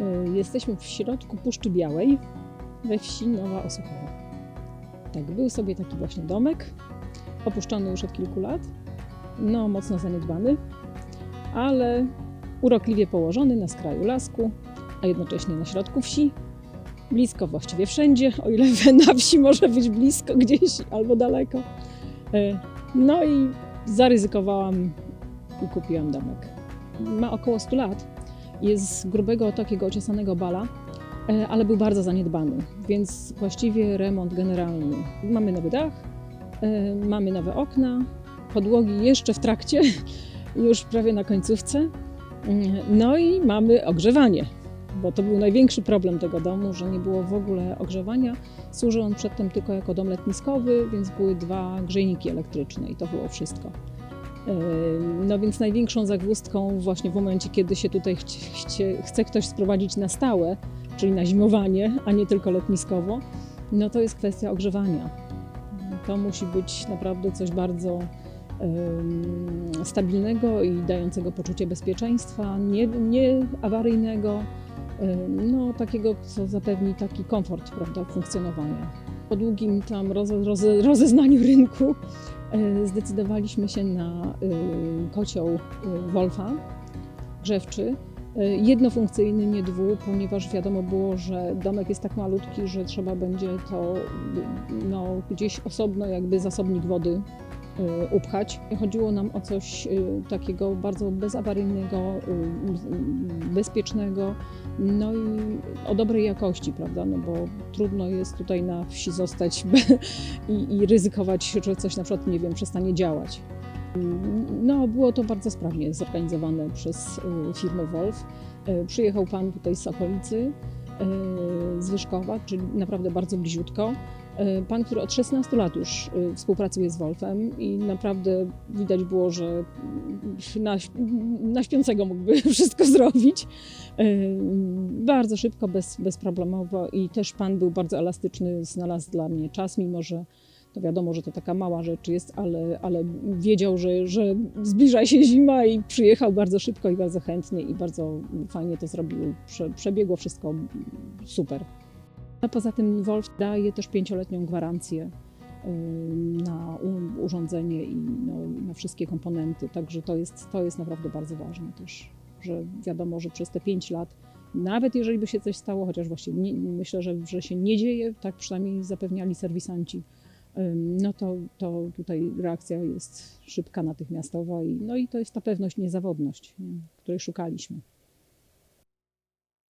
Y, Jesteśmy w środku Puszczy Białej, we wsi Nowa Osuchowa. Tak, był sobie taki właśnie domek, opuszczony już od kilku lat, no mocno zaniedbany, ale urokliwie położony na skraju lasku, a jednocześnie na środku wsi, blisko właściwie wszędzie, o ile na wsi może być blisko gdzieś albo daleko. Y, No i zaryzykowałam i kupiłam domek. Ma około 100 lat. Jest z grubego takiego ociesanego bala, e, ale był bardzo zaniedbany, więc właściwie remont generalny. Mamy nowy dach, e, mamy nowe okna, podłogi jeszcze w trakcie, już prawie na końcówce. Mm, No i mamy ogrzewanie, bo to był największy problem tego domu, że nie było w ogóle ogrzewania. Służył on przedtem tylko jako dom letniskowy, więc były dwa grzejniki elektryczne i to było wszystko. No więc największą zagwozdką właśnie w momencie, kiedy się tutaj chce ktoś sprowadzić na stałe, czyli na zimowanie, a nie tylko letniskowo, no to jest kwestia ogrzewania. To musi być naprawdę coś bardzo stabilnego i dającego poczucie bezpieczeństwa, nie, nie awaryjnego, no takiego, co zapewni taki komfort prawda, funkcjonowania. Po długim tam roze, roze, rozeznaniu rynku zdecydowaliśmy się na y, kocioł y, Wolfa grzewczy. Jednofunkcyjny, nie dwu, ponieważ wiadomo było, że domek jest tak malutki, że trzeba będzie to no, gdzieś osobno jakby zasobnik wody upchać. Chodziło nam o coś y, takiego bardzo bezawaryjnego, bezpiecznego, no i o dobrej jakości, prawda? No bo trudno jest tutaj na wsi zostać i, i ryzykować, że coś na przykład, nie wiem, przestanie działać. No, było to bardzo sprawnie zorganizowane przez y, firmę Wolf. Przyjechał pan tutaj z okolicy, z Wyszkowa, czyli naprawdę bardzo bliziutko. Y, Pan, który od 16 lat już y, współpracuje z Wolfem i naprawdę widać było, że na, na śpiącego mógłby wszystko zrobić. Y, Bardzo szybko, bez, bezproblemowo i też pan był bardzo elastyczny, znalazł dla mnie czas, mimo że to wiadomo, że to taka mała rzecz jest, ale, ale wiedział, że, że zbliża się zima i przyjechał bardzo szybko i bardzo chętnie i bardzo fajnie to zrobił. Prze, przebiegło wszystko super. A poza tym Wolf daje też pięcioletnią gwarancję na urządzenie i no, na wszystkie komponenty, także to jest, to jest naprawdę bardzo ważne też, że wiadomo, że przez te pięć lat nawet jeżeli by się coś stało, chociaż właściwie nie, myślę, że, że się nie dzieje, tak przynajmniej zapewniali serwisanci, no to, to tutaj reakcja jest szybka, natychmiastowa i, no i to jest ta pewność, niezawodność, nie, której szukaliśmy.